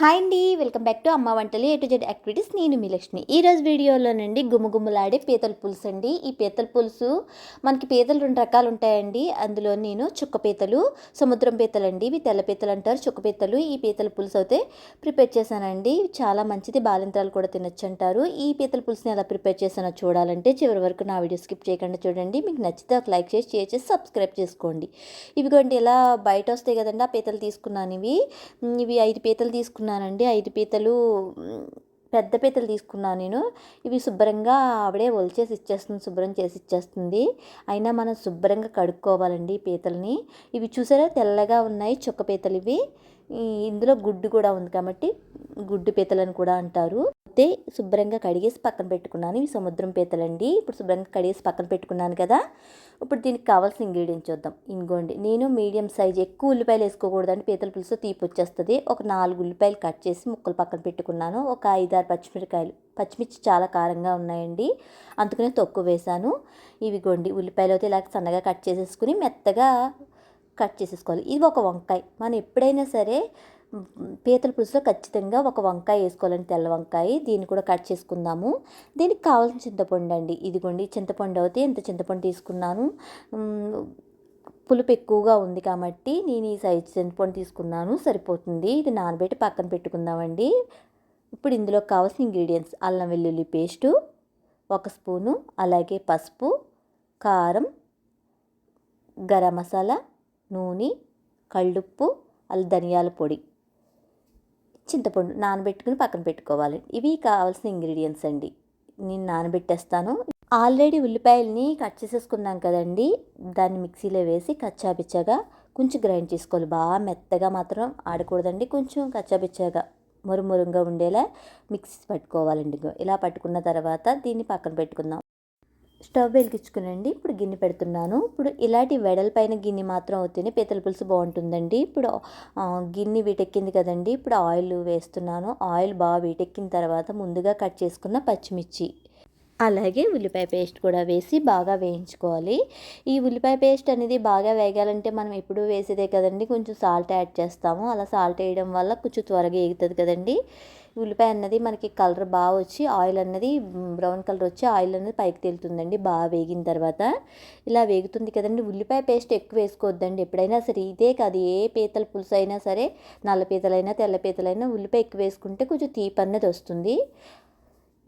Hi అండి welcome back to అమ్మ వంటలు ఏ టు జెడ్ యాక్టివిటీస్ నేను మీ లక్ష్మి. ఈ వీడియోలో వీడియోలోనండి గుమ్మగుమ్మలాడే పీతల పులుసు అండి. ఈ పీతల పులుసు మనకి పీతలు రెండు రకాలు ఉంటాయండి. అందులో నేను చుక్క పీతలు సముద్రం పీతలు అండి. ఇవి తెల్ల పీతలు అంటారు చుక్క పీతలు. ఈ పీతల పులుసు అయితే ప్రిపేర్ చేశానండి. చాలా మంచిది బాలింతరాలు కూడా తినొచ్చు అంటారు. ఈ పీతల పులుసుని ఎలా ప్రిపేర్ చేశానో చూడాలంటే చివరి వరకు నా వీడియో స్కిప్ చేయకుండా చూడండి. మీకు నచ్చితే ఒక లైక్ చేసి షేర్ చేసి సబ్స్క్రైబ్ చేసుకోండి. ఇవి కొంటే ఇలా బయట వస్తాయి కదండి ఆ పీతలు తీసుకున్నాను ఇవి ఇవి ఐదు పీతలు తీసుకున్నాను. తీసుకున్నానండి. ఐదు పీతలు పెద్ద పీతలు తీసుకున్నాను నేను. ఇవి శుభ్రంగా ఆవిడే ఒలిచేసి ఇచ్చేస్తుంది శుభ్రం చేసి ఇచ్చేస్తుంది. అయినా మనం శుభ్రంగా కడుక్కోవాలండి ఈ పీతల్ని. ఇవి చూసారా? తెల్లగా ఉన్నాయి చుక్క పీతలు ఇవి ఇందులో గుడ్డు కూడా ఉంది కాబట్టి గుడ్డు పీతలని కూడా అంటారు. అయితే శుభ్రంగా కడిగేసి పక్కన పెట్టుకున్నాను. ఇవి సముద్రం పీతలండి. ఇప్పుడు శుభ్రంగా కడిగేసి పక్కన పెట్టుకున్నాను కదా. ఇప్పుడు దీనికి కావాల్సిన ఇంగ్రీడియంట్స్ చూద్దాం. ఇంకోండి నేను మీడియం సైజ్ ఎక్కువ ఉల్లిపాయలు వేసుకోకూడదండి పీతల పులుసు తీపి వచ్చేస్తుంది. ఒక నాలుగు ఉల్లిపాయలు కట్ చేసి ముక్కలు పక్కన పెట్టుకున్నాను. ఒక ఐదారు పచ్చిమిరకాయలు పచ్చిమిర్చి చాలా కారంగా ఉన్నాయండి. అందుకనే తక్కువ వేశాను. ఇవి గోండి ఉల్లిపాయలు అయితే ఇలా సన్నగా కట్ చేసేసుకుని మెత్తగా కట్ చేసేసుకోవాలి. ఇది ఒక వంకాయ. మనం ఎప్పుడైనా సరే పీతల పులుసులో ఖచ్చితంగా ఒక వంకాయ వేసుకోవాలండి. తెల్ల వంకాయ దీన్ని కూడా కట్ చేసుకుందాము. దీనికి కావాల్సిన చింతపండు అండి. ఇదిగోండి చింతపండు అయితే ఇంత చింతపండు తీసుకున్నాను. పులుపు ఎక్కువగా ఉంది కాబట్టి నేను ఈ సైజు చింతపండు తీసుకున్నాను. సరిపోతుంది. ఇది నానబెట్టి పక్కన పెట్టుకుందామండి. ఇప్పుడు ఇందులో కావాల్సిన ఇంగ్రీడియంట్స్ అల్లం వెల్లుల్లి పేస్టు ఒక స్పూను అలాగే పసుపు కారం గరం మసాలా నూనె కళ్ళుప్పు అల్ల ధనియాల పొడి చింతపండు నానబెట్టుకుని పక్కన పెట్టుకోవాలి. ఇవి కావాల్సిన ఇంగ్రీడియంట్స్ అండి. నేను నానబెట్టేస్తాను. ఆల్రెడీ ఉల్లిపాయలని కట్ చేసేసుకున్నాం కదండి. దాన్ని మిక్సీలో వేసి కచ్చాపిచ్చగా కొంచెం గ్రైండ్ చేసుకోవాలి. బాగా మెత్తగా మాత్రం ఆడకూడదండి. కొంచెం కచ్చాపిచ్చగా మురుమురుగా ఉండేలా మిక్సీ పట్టుకోవాలండి. ఇలా పట్టుకున్న తర్వాత దీన్ని పక్కన పెట్టుకుందాం. స్టవ్ వెలిగించుకునండి. ఇప్పుడు గిన్నె పెడుతున్నాను. ఇప్పుడు ఇలాంటి వెడల్పైన గిన్నె మాత్రం అవుతేనే పీతల పులుసు బాగుంటుందండి. ఇప్పుడు గిన్నె వీటెక్కింది కదండి. ఇప్పుడు ఆయిల్ వేస్తున్నాను. ఆయిల్ బాగా వీటెక్కిన తర్వాత ముందుగా కట్ చేసుకున్న పచ్చిమిర్చి. అలాగే ఉల్లిపాయ పేస్ట్ కూడా వేసి బాగా వేయించుకోవాలి. ఈ ఉల్లిపాయ పేస్ట్ అనేది బాగా వేగాలంటే మనం ఎప్పుడు వేసేదే కదండి. కొంచెం సాల్ట్ యాడ్ చేస్తాము. అలా సాల్ట్ వేయడం వల్ల కొంచెం త్వరగా ఎగుతుంది కదండి. ఉల్లిపాయ అన్నది మనకి కలర్ బాగా వచ్చి ఆయిల్ అన్నది బ్రౌన్ కలర్ వచ్చి ఆయిల్ అనేది పైకి తేలుతుందండి బాగా వేగిన తర్వాత. ఇలా వేగుతుంది కదండి. ఉల్లిపాయ పేస్ట్ ఎక్కువ వేసుకోవద్దండి ఎప్పుడైనా సరే. ఇదే కాదు ఏ పీతల పులుసు అయినా సరే నల్ల పీతలైనా తెల్ల పీతలైనా ఉల్లిపాయ ఎక్కువ వేసుకుంటే కొంచెం తీపి అన్నది వస్తుంది.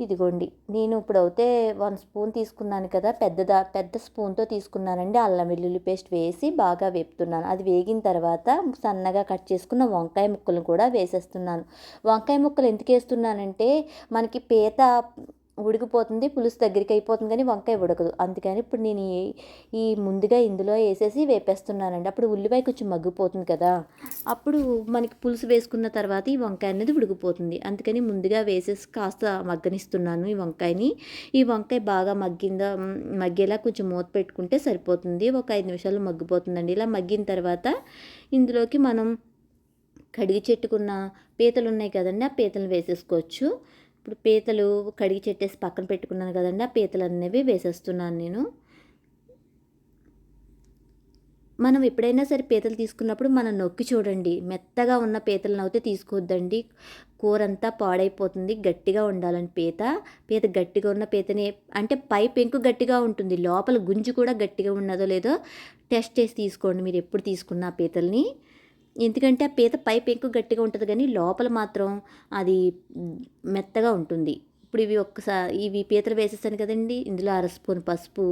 ఇదిగోండి నేను ఇప్పుడు అయితే వన్ స్పూన్ తీసుకున్నాను కదా పెద్దదా పెద్ద స్పూన్తో తీసుకున్నానండి. అల్లం వెల్లుల్లి పేస్ట్ వేసి బాగా వేపుతున్నాను. అది వేగిన తర్వాత సన్నగా కట్ చేసుకున్న వంకాయ ముక్కలు కూడా వేసేస్తున్నాను. వంకాయ ముక్కలు ఎందుకు వేస్తున్నానంటే మనకి పీత ఉడికిపోతుంది పులుసు దగ్గరికి అయిపోతుంది కానీ వంకాయ ఉడకదు. అందుకని ఇప్పుడు నేను ఈ- ఈ ముందుగా ఇందులో వేసేసి వేపేస్తున్నానండి. అప్పుడు ఉల్లిపాయ కొంచెం మగ్గిపోతుంది కదా. అప్పుడు మనకి పులుసు వేసుకున్న తర్వాత ఈ వంకాయ అనేది ఉడికిపోతుంది. అందుకని ముందుగా వేసేసి కాస్త మగ్గనిస్తున్నాను ఈ వంకాయని. ఈ వంకాయ బాగా మగ్గిందా మగ్గేలా కొంచెం మూత పెట్టుకుంటే సరిపోతుంది. ఒక ఐదు నిమిషాలు మగ్గిపోతుందండి. ఇలా మగ్గిన తర్వాత ఇందులోకి మనం కడిగి చెట్టుకున్న పీతలు ఉన్నాయి కదండి ఆ పీతలు వేసేసుకోవచ్చు. ఇప్పుడు పీతలు కడిగి చెట్టేసి పక్కన పెట్టుకున్నాను కదండి ఆ పీతలు అనేవి వేసేస్తున్నాను నేను. మనం ఎప్పుడైనా సరే పీతలు తీసుకున్నప్పుడు మనం నొక్కి చూడండి మెత్తగా ఉన్న పీతలను అయితే తీసుకోవద్దండి. కూర అంతా పాడైపోతుంది గట్టిగా ఉండాలని పీత. పీత గట్టిగా ఉన్న పీతని అంటే పై పెంకు గట్టిగా ఉంటుంది లోపల గుంజు కూడా గట్టిగా ఉన్నదో లేదో టెస్ట్ చేసి తీసుకోండి మీరు ఎప్పుడు తీసుకున్న పీతల్ని. ఎందుకంటే ఆ పీత పై పెంకు గట్టిగా ఉంటుంది కానీ లోపల మాత్రం అది మెత్తగా ఉంటుంది. ఇప్పుడు ఇవి ఒక్కసారి ఇవి పీతలు వేసేసాను కదండి ఇందులో అర స్పూన్ పసుపు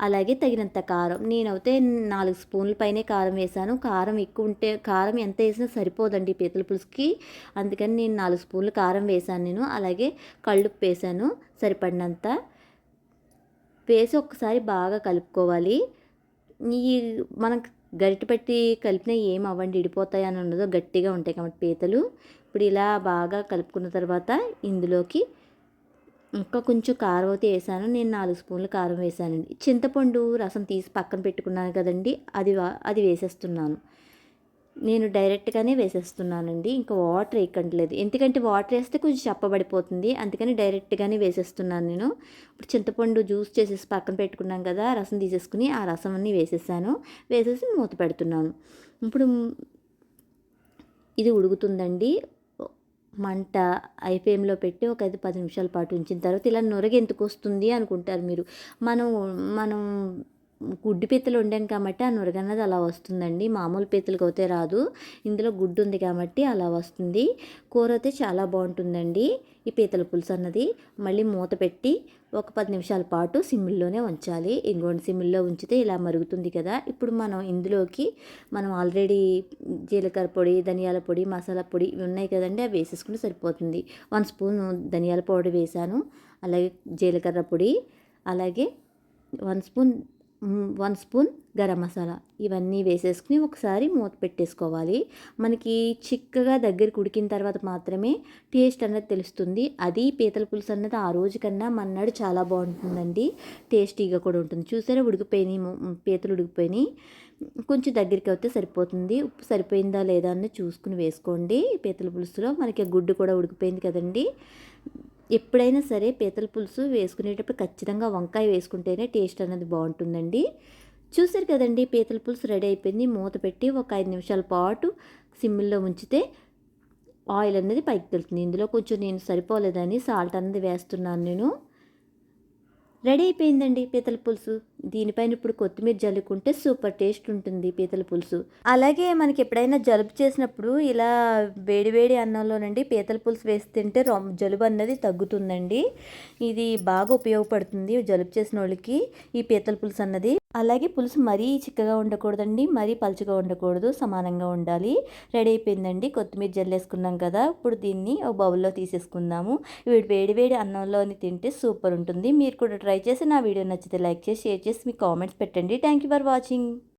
అలాగే తగినంత కారం. నేనైతే నాలుగు స్పూన్ల పైనే కారం వేసాను. కారం ఎక్కువ ఉంటే కారం ఎంత వేసినా సరిపోదండి పీతల పులుసుకి. అందుకని నేను నాలుగు స్పూన్లు కారం వేసాను నేను. అలాగే కళ్ళుప్పు వేసాను సరిపడినంత. వేసి ఒక్కసారి బాగా కలుపుకోవాలి. ఈ మనకు గరిట పెట్టి కలిపినా ఏం అవ్వండి ఇడిపోతాయి అని ఉండదు గట్టిగా ఉంటాయి కాబట్టి పీతలు. ఇప్పుడు ఇలా బాగా కలుపుకున్న తర్వాత ఇందులోకి ఇంకా కొంచెం కారం అయితే వేసాను. నేను నాలుగు స్పూన్లు కారం వేసానండి. చింతపండు రసం తీసి పక్కన పెట్టుకున్నాను కదండి అది వా- అది వేసేస్తున్నాను. నేను డైరెక్ట్గానే వేసేస్తున్నానండి. ఇంకా వాటర్ వేయకంటలేదు ఎందుకంటే వాటర్ వేస్తే కొంచెం చప్పబడిపోతుంది. అందుకని డైరెక్ట్గానే వేసేస్తున్నాను నేను. ఇప్పుడు చింతపండు జ్యూస్ చేసేసి పక్కన పెట్టుకున్నాం కదా రసం తీసేసుకుని ఆ రసం అన్నీ వేసేసాను. వేసేసి మూత పెడుతున్నాను. ఇప్పుడు ఇది ఉడుకుతుందండి. మంట ఐఫేమ్లో పెట్టి ఒక ఐదు పది నిమిషాల పాటు ఉంచిన తర్వాత ఇలా నొరగ ఎందుకు వస్తుంది అనుకుంటారు మీరు? మనం మనం గుడ్డు పీతలు వండాను కాబట్టి ఆ నురగన్నది అలా వస్తుందండి. మామూలు పీతలకు అయితే రాదు. ఇందులో గుడ్డు ఉంది కాబట్టి అలా వస్తుంది. కూర అయితే చాలా బాగుంటుందండి ఈ పీతల పులుసు అన్నది. మళ్ళీ మూత పెట్టి ఒక పది నిమిషాల పాటు సిమ్మిల్లోనే ఉంచాలి. ఇంకోటి సిమ్మిల్లో ఉంచితే ఇలా మరుగుతుంది కదా. ఇప్పుడు మనం ఇందులోకి మనం ఆల్రెడీ జీలకర్ర పొడి ధనియాల పొడి మసాలా పొడి ఇవి ఉన్నాయి కదండి అవి వేసేసుకుంటే సరిపోతుంది. వన్ స్పూన్ ధనియాల పౌడర్ వేసాను. అలాగే జీలకర్ర పొడి అలాగే one spoon one spoon garam masala. ఇవన్నీ వేసేసుకుని ఒకసారి మూత పెట్టేసుకోవాలి. మనకి చిక్కగా దగ్గరికి ఉడికిన తర్వాత మాత్రమే టేస్ట్ అన్నది తెలుస్తుంది. అది పీతల పులుసు అన్నది ఆ రోజు కన్నా మన్నాడు చాలా బాగుంటుందండి. టేస్టీగా కూడా ఉంటుంది. చూసారా ఉడికిపోయినాయి పీతలు ఉడికిపోయినాయి. కొంచెం దగ్గరికి అయితే సరిపోతుంది. ఉప్పు సరిపోయిందా లేదా అని చూసుకుని వేసుకోండి. పీతల పులుసులో మనకి గుడ్డు కూడా ఉడికిపోయింది కదండి. ఎప్పుడైనా సరే పీతల పులుసు వేసుకునేటప్పుడు ఖచ్చితంగా వంకాయ వేసుకుంటేనే టేస్ట్ అనేది బాగుంటుందండి. చూసారు కదండి పీతల పులుసు రెడీ అయిపోయింది. మూత పెట్టి ఒక ఐదు నిమిషాల పాటు సిమ్మిల్లో ఉంచితే ఆయిల్ అనేది పైకి తెలుస్తుంది ఇందులో కొంచెం నేను సరిపోలేదని సాల్ట్ అనేది వేస్తున్నాను నేను. రెడీ అయిపోయిందండి పీతల పులుసు. దీనిపైన ఇప్పుడు కొత్తిమీర జల్లుకుంటే సూపర్ టేస్ట్ ఉంటుంది పీతల పులుసు. అలాగే మనకి ఎప్పుడైనా జలుబు చేసినప్పుడు ఇలా వేడివేడి అన్నంలోనండి పీతల పులుసు వేసి తింటే జలుబు అన్నది తగ్గుతుందండి. ఇది బాగా ఉపయోగపడుతుంది జలుబు చేసిన వాళ్ళకి ఈ పీతల పులుసు అన్నది. అలాగే పులుసు మరీ చిక్కగా ఉండకూడదండి మరీ పలుచగా ఉండకూడదు సమానంగా ఉండాలి. రెడీ అయిపోయిందండి కొత్తిమీర జల్లేసుకున్నాం కదా ఇప్పుడు దీన్ని ఒక బౌల్లో తీసేసుకుందాము. వేడి వేడి అన్నంలోని తింటే సూపర్ ఉంటుంది. మీరు కూడా ట్రై చేసి నా వీడియో నచ్చితే లైక్ చేసి షేర్ చేసి మీ కామెంట్స్ పెట్టండి. Thank you for watching